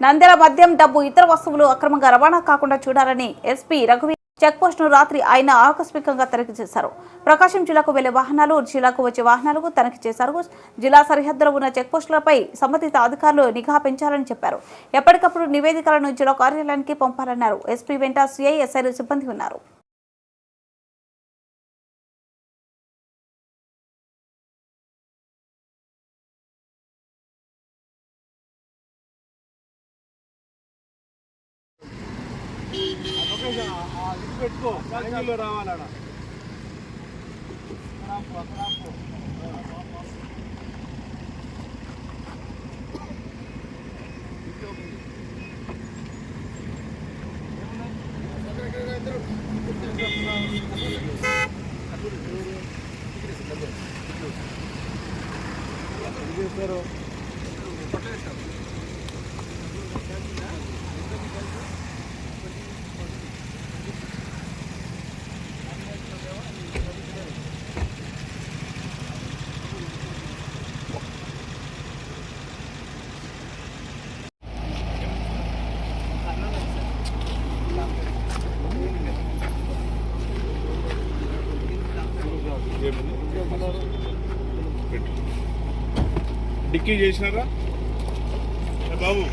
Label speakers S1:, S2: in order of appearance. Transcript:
S1: నందెల మద్యం డబ్బు ఇతర వస్తువులు అక్రమంగా రవాణా కాకుండా చూడాలని ఎస్పీ రఘువీర్ చెక్ రాత్రి ఆయన ఆకస్మికంగా తనిఖీ చేశారు. ప్రకాశం జిల్లాకు వెళ్ళే వాహనాలు జిల్లాకు వచ్చే వాహనాలకు తనిఖీ చేశారు. జిల్లా సరిహద్దులో ఉన్న చెక్పోస్టులపై సంబంధిత అధికారులు నిఘా పెంచాలని చెప్పారు. ఎప్పటికప్పుడు నివేదికలను జిల్లా కార్యాలయానికి పంపాలన్నారు. ఎస్పీ వెంట సిఐఎస్ఐలు సిబ్బంది ఉన్నారు.
S2: పెట్టుకో యాంగిల్లో రావాలడ చేస్తారు డిక్కీ చేసినారా? బాబు?